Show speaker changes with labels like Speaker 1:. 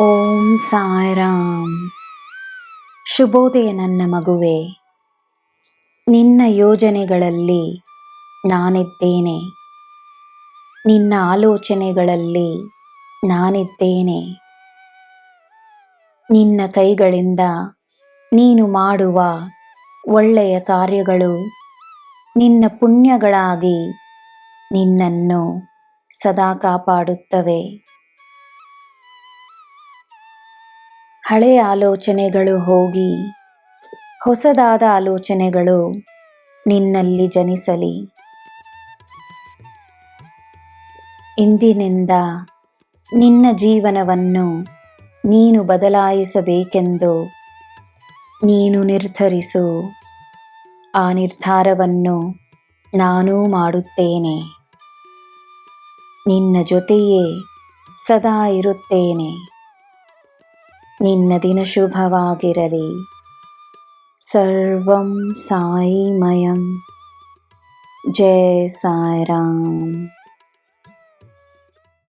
Speaker 1: ಓಂ ಸಾಯಿರಾಮ್. ಶುಭೋದಯ ನನ್ನ ಮಗುವೆ. ನಿನ್ನ ಯೋಜನೆಗಳಲ್ಲಿ ನಾನಿದ್ದೇನೆ. ನಿನ್ನ ಆಲೋಚನೆಗಳಲ್ಲಿ ನಾನಿದ್ದೇನೆ. ನಿನ್ನ ಕೈಗಳಿಂದ ನೀನು ಮಾಡುವ ಒಳ್ಳೆಯ ಕಾರ್ಯಗಳು ನಿನ್ನ ಪುಣ್ಯಗಳಾಗಿ ನಿನ್ನನ್ನು ಸದಾ ಕಾಪಾಡುತ್ತವೆ. ಹಳೆಯ ಆಲೋಚನೆಗಳು ಹೋಗಿ, ಹೊಸದಾದ ಆಲೋಚನೆಗಳು ನಿನ್ನಲ್ಲಿ ಜನಿಸಲಿ. ಇಂದಿನಿಂದ ನಿನ್ನ ಜೀವನವನ್ನು ನೀನು ಬದಲಾಯಿಸಬೇಕೆಂದು ನೀನು ನಿರ್ಧರಿಸು. ಆ ನಿರ್ಧಾರವನ್ನು ನಾನೂ ಮಾಡುತ್ತೇನೆ. ನಿನ್ನ ಜೊತೆಯೇ ಸದಾ ಇರುತ್ತೇನೆ. ನಿನ್ನ ದಿನ ಶುಭವಾಗಿರಲಿ ಸರ್ವಂ ಸಾಯಿಮಯಂ ಜಯ ಸಾಯಿರಾಮ್